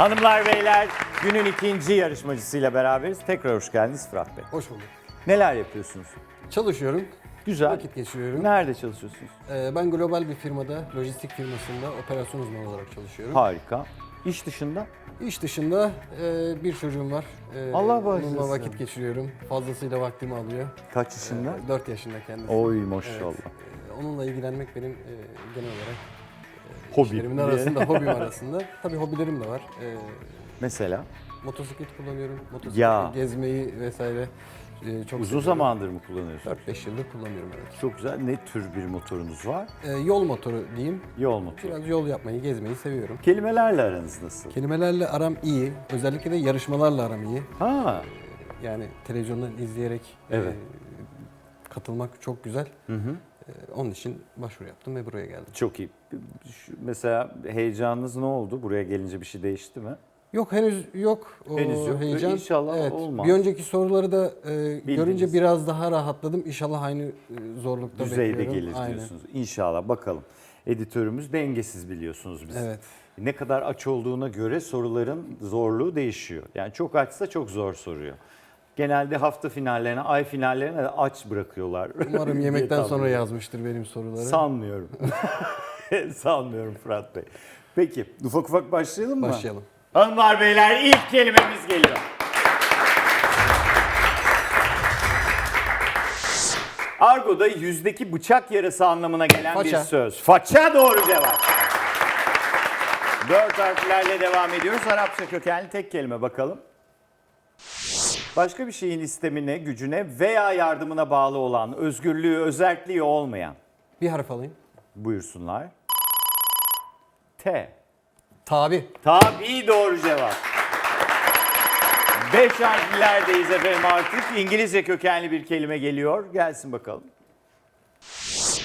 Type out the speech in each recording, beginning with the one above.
Hanımlar beyler günün ikinci yarışmacısıyla beraberiz. Tekrar hoş geldiniz Fırat Bey. Hoş bulduk. Neler yapıyorsunuz? Çalışıyorum. Güzel. Vakit geçiriyorum. Nerede çalışıyorsunuz? Ee, ben global bir firmada, lojistik firmasında operasyon uzmanı olarak çalışıyorum. Harika. İş dışında? İş dışında e, bir çocuğum var. E, Allah bağışlasın. Onunla vakit geçiriyorum. Fazlasıyla vaktimi alıyor. Kaç yaşında? 4 yaşında kendisi. Oy Evet. maşallah. E, onunla ilgilenmek benim e, genel olarak Hobi. işlerimin arasında, hobim arasında. Tabii hobilerim de var. E, Mesela motosiklet kullanıyorum. Motosiklet Ya. gezmeyi vesaire e, çok uzun seviyorum. zamandır mı kullanıyorsunuz? 4-5 yıldır kullanıyorum evet. Çok güzel. Ne tür bir motorunuz var? E, yol motoru diyeyim. Yol motoru. Biraz yol yapmayı, gezmeyi seviyorum. Kelimelerle aranız nasıl? Kelimelerle aram iyi. Özellikle de yarışmalarla aram iyi. Ha. Yani televizyondan izleyerek Evet. e, katılmak çok güzel. Hı hı. E, onun için başvuru yaptım ve buraya geldim. Çok iyi. Şu- mesela heyecanınız ne oldu? Buraya gelince bir şey değişti mi? Yok henüz yok o Henüz yok. heyecan. İnşallah olmaz. Bir önceki soruları da e, görünce biraz daha rahatladım. İnşallah aynı e, zorlukta Düzeyde bekliyorum. gelir Aynen. diyorsunuz. İnşallah bakalım. Editörümüz dengesiz biliyorsunuz biz. Evet. Ne kadar aç olduğuna göre soruların zorluğu değişiyor. Yani çok açsa çok zor soruyor. Genelde hafta finallerine, ay finallerine de aç bırakıyorlar. Umarım yemekten sonra yazmıştır benim soruları. Sanmıyorum. Sanmıyorum Fırat Bey. Peki ufak ufak başlayalım mı? Başlayalım. Hanımlar beyler ilk kelimemiz geliyor. Argo'da yüzdeki bıçak yarası anlamına gelen bir Faça. söz. Faça doğru cevap. Dört harflerle devam ediyoruz. Arapça kökenli tek kelime bakalım. Başka bir şeyin istemine, gücüne veya yardımına bağlı olan, özgürlüğü, özelliği olmayan. Bir harf alayım. Buyursunlar. T. Tabi. Tabii doğru cevap. Beş harflerdeyiz efendim artık. İngilizce kökenli bir kelime geliyor. Gelsin bakalım.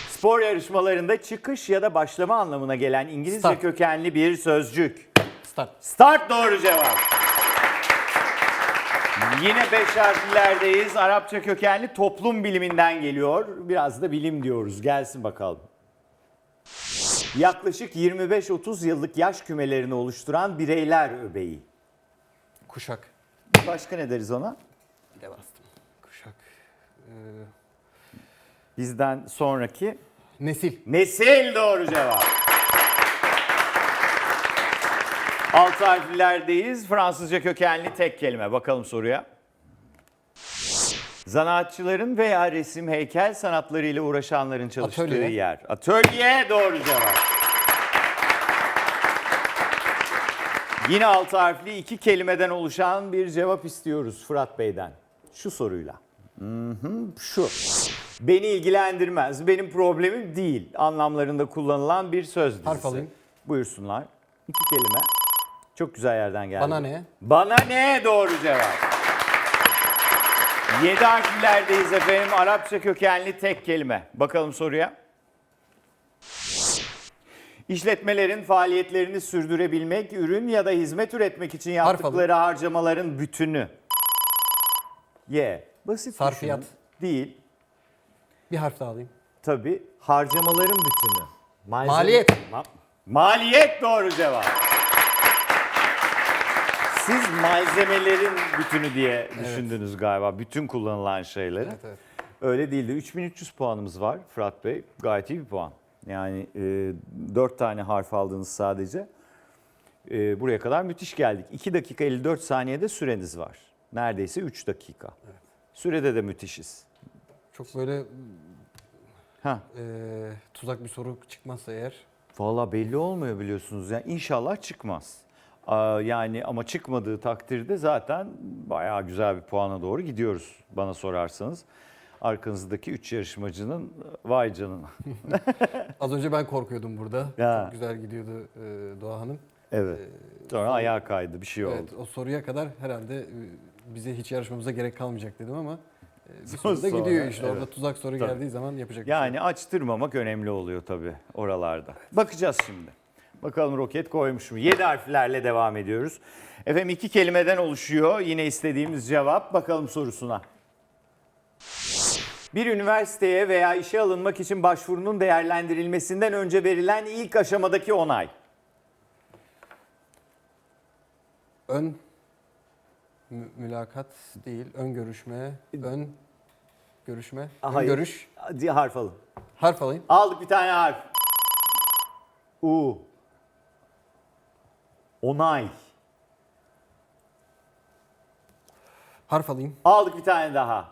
Spor yarışmalarında çıkış ya da başlama anlamına gelen İngilizce Start. kökenli bir sözcük. Start. Start doğru cevap. Yine beş harflerdeyiz. Arapça kökenli toplum biliminden geliyor. Biraz da bilim diyoruz. Gelsin bakalım. Yaklaşık 25-30 yıllık yaş kümelerini oluşturan bireyler öbeği. Kuşak. Başka ne deriz ona? Bir de bastım. Kuşak. Ee, Bizden sonraki nesil. nesil doğru cevap. Altı harflerdeyiz. Fransızca kökenli tek kelime. Bakalım soruya. Zanaatçıların veya resim, heykel sanatlarıyla uğraşanların çalıştığı Atölye. yer. Atölye doğru cevap. Yine altı harfli iki kelimeden oluşan bir cevap istiyoruz Fırat Bey'den. Şu soruyla. Hı, şu. Beni ilgilendirmez, benim problemim değil anlamlarında kullanılan bir söz dizisi. Harf alayım. Buyursunlar. İki kelime. Çok güzel yerden geldi. Bana ne? Bana ne doğru cevap. Yedi harflerdeyiz efendim. Arapça kökenli tek kelime. Bakalım soruya. İşletmelerin faaliyetlerini sürdürebilmek, ürün ya da hizmet üretmek için Harf yaptıkları harcamaların bütünü. Y. Basit Sarfiyat. düşünün. Değil. Bir harf daha alayım. Tabii harcamaların bütünü. Malzeme- Maliyet. Ma- maliyet doğru cevap. Siz malzemelerin bütünü diye düşündünüz galiba. Bütün kullanılan şeyleri. Evet, evet. Öyle değildi. 3300 puanımız var Fırat Bey. Gayet iyi bir puan. Yani e, 4 tane harf aldınız sadece. E, buraya kadar müthiş geldik. 2 dakika 54 saniyede süreniz var. Neredeyse 3 dakika. Sürede de müthişiz. Çok böyle Ha. e, tuzak bir soru çıkmazsa eğer Valla belli olmuyor biliyorsunuz. Yani inşallah çıkmaz. Yani ama çıkmadığı takdirde zaten bayağı güzel bir puana doğru gidiyoruz bana sorarsanız. Arkanızdaki 3 yarışmacının vay canına. az önce ben korkuyordum burada. Ya. Çok güzel gidiyordu e, Doğa Hanım. Evet. Sonra ayağa kaydı bir şey oldu. Evet, o soruya kadar herhalde e, bize hiç yarışmamıza gerek kalmayacak dedim ama e, bir Sonra- soruda gidiyor işte. Orada evet. tuzak soru Tabii. geldiği zaman yapacak bir Yani açtırmamak önemli oluyor tabii oralarda. Bakacağız şimdi. Bakalım roket koymuş mu? 7 harflerle devam ediyoruz. Efendim iki kelimeden oluşuyor. Yine istediğimiz cevap. Bakalım sorusuna. Bir üniversiteye veya işe alınmak için başvurunun değerlendirilmesinden önce verilen ilk aşamadaki onay. Ön mü- mülakat değil, ön görüşme, ön görüşme, ön Hayır. görüş. Harf alın. Harf alayım. Aldık bir tane harf. U. Onay. Harf alayım. Aldık bir tane daha.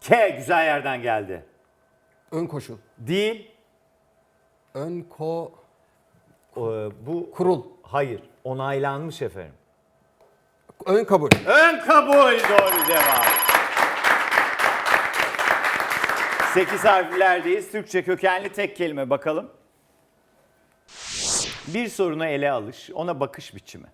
K güzel yerden geldi. Ön koşul. Değil. Ön ko Ee, bu kurul. hayır. Onaylanmış efendim. Ön kabul. Ön kabul doğru cevap. 8 harflerdeyiz. Türkçe kökenli tek kelime bakalım. Bir soruna ele alış, ona bakış biçimi.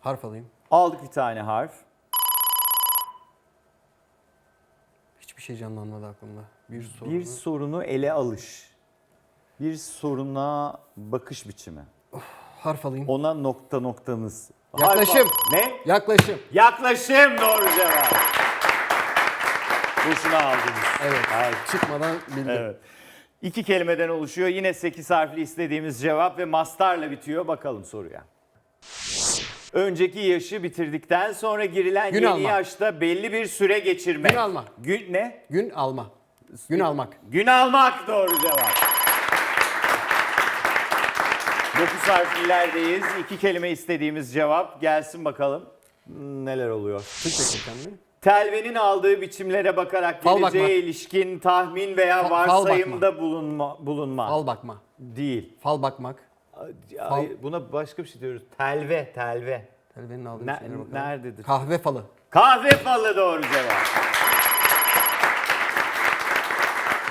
Harf alayım. Aldık bir tane harf. Hiçbir şey canlanmadı aklımda. Bir soru. Bir sorunu ele alış. Bir soruna bakış biçimi. Harf alayım. Ona nokta noktanız. Yaklaşım. Harf Ne? Yaklaşım. Yaklaşım doğru cevap. Boşuna aldınız. Evet. Harika. Çıkmadan bildim. Evet. İki kelimeden oluşuyor. Yine 8 harfli istediğimiz cevap ve mastarla bitiyor. Bakalım soruya. Önceki yaşı bitirdikten sonra girilen Gün yeni alma. yaşta belli bir süre geçirmek. Gün alma. Gün ne? Gün alma. Gün almak. Gün almak doğru cevap. 9 harflilerdeyiz. İki kelime istediğimiz cevap. Gelsin bakalım. Neler oluyor? Türkçe kökenli. Telvenin aldığı biçimlere bakarak Fal geleceğe bakma. ilişkin tahmin veya Fa- fal varsayımda bulunma, bulunma. Fal bakma. Değil. Fal bakmak. Ay, Buna başka bir şey diyoruz. Telve, telve. Telvenin aldığı Ne- şeylere bakalım. nerededir? Kahve falı. Kahve falı doğru cevap.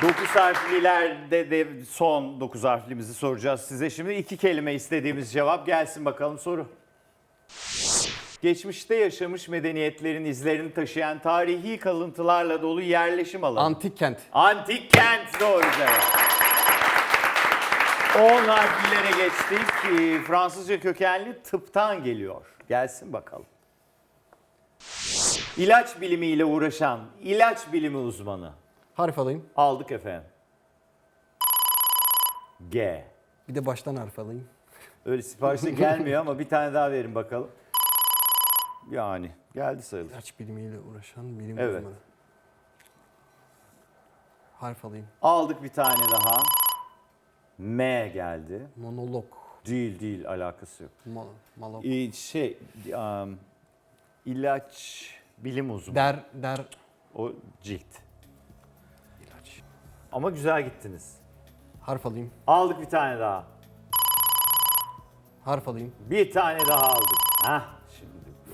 9 harflilerde de son 9 harflimizi soracağız size. Şimdi iki kelime istediğimiz cevap gelsin bakalım soru. Geçmişte yaşamış medeniyetlerin izlerini taşıyan tarihi kalıntılarla dolu yerleşim alanı. Antik kent. Antik kent doğru cevap. 10 harflere geçtik. Ee, Fransızca kökenli tıptan geliyor. Gelsin bakalım. İlaç bilimiyle uğraşan ilaç bilimi uzmanı. Harf alayım. Aldık efendim. G. Bir de baştan harf alayım. Öyle siparişte gelmiyor ama bir tane daha verin bakalım. Yani geldi sayılır. İlaç bilimiyle uğraşan bilim Evet. uzmanı. Harf alayım. Aldık bir tane daha. M geldi. Monolog. Değil değil alakası yok. Mo- malog. Ee, şey um, ilaç bilim uzmanı. Der, der. O cilt. İlaç. Ama güzel gittiniz. Harf alayım. Aldık bir tane daha. Harf alayım. Bir tane daha aldık. Şimdi.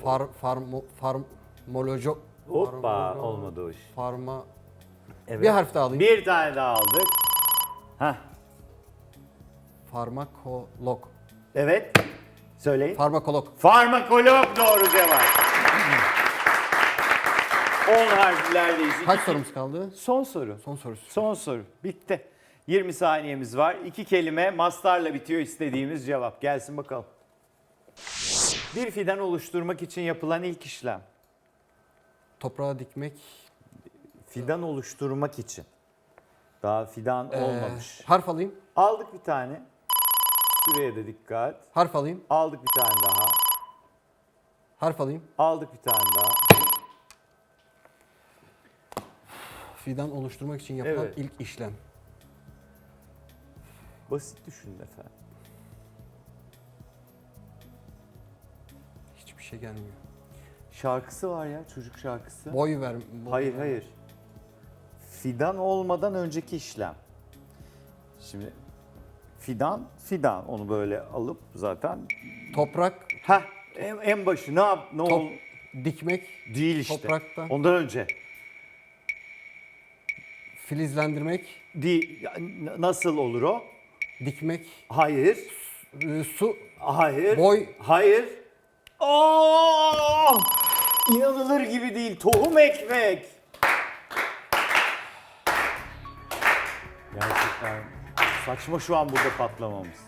Far, farmo, farmolojo. Hoppa farmolo- olmadı o iş. Farma. Evet. Bir harf daha alayım. Bir tane daha aldık. Hah Farmakolog. evet. Söyleyin. Farmakolog. Farmakolog doğru cevap. 10 harflerdeyiz. İki- Kaç sorumuz kaldı? Son soru. Son sorusu. Son soru. Bitti. 20 saniyemiz var. İki kelime mastarla bitiyor istediğimiz cevap. Gelsin bakalım. Bir fidan oluşturmak için yapılan ilk işlem. Toprağa dikmek. Fidan oluşturmak için. Daha fidan Ee, olmamış. harf alayım. Aldık bir tane. Süreye de dikkat. Harf alayım. Aldık bir tane daha. Harf alayım. Aldık bir tane daha. Fidan oluşturmak için yapılan Evet. ilk işlem. Basit düşünün efendim. Şey gelmiyor. Şarkısı var ya çocuk şarkısı. Boy ver. boy Hayır ver. hayır. Fidan olmadan önceki işlem. Şimdi fidan fidan onu böyle alıp zaten Toprak. ha en, en başı ne yap ne Top, ol dikmek. değil işte. toprakta. Ondan önce Filizlendirmek. değil nasıl olur o? Dikmek. Hayır. Su. Hayır. Boy. Hayır. Oo! İnanılır gibi değil. Tohum ekmek. Gerçekten saçma şu an burada patlamamız.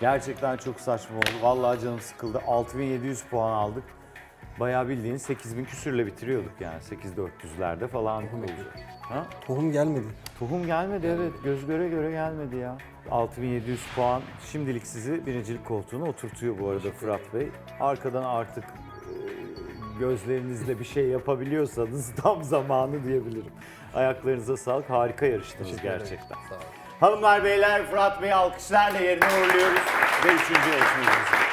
Gerçekten çok saçma oldu. Vallahi canım sıkıldı. 6700 puan aldık. Bayağı bildiğin 8000 küsürle bitiriyorduk yani 8400'lerde falan olacak. Ha? Tohum gelmedi. Tohum gelmedi evet göz göre göre gelmedi ya. 6700 puan şimdilik sizi birincilik koltuğuna oturtuyor bu arada Fırat Bey. Arkadan artık e, gözlerinizle bir şey yapabiliyorsanız tam zamanı diyebilirim. Ayaklarınıza sağlık harika yarıştınız gerçekten. Sağ olun. Hanımlar beyler Fırat Bey'i alkışlarla yerine uğurluyoruz ve üçüncü yarışmacımızı.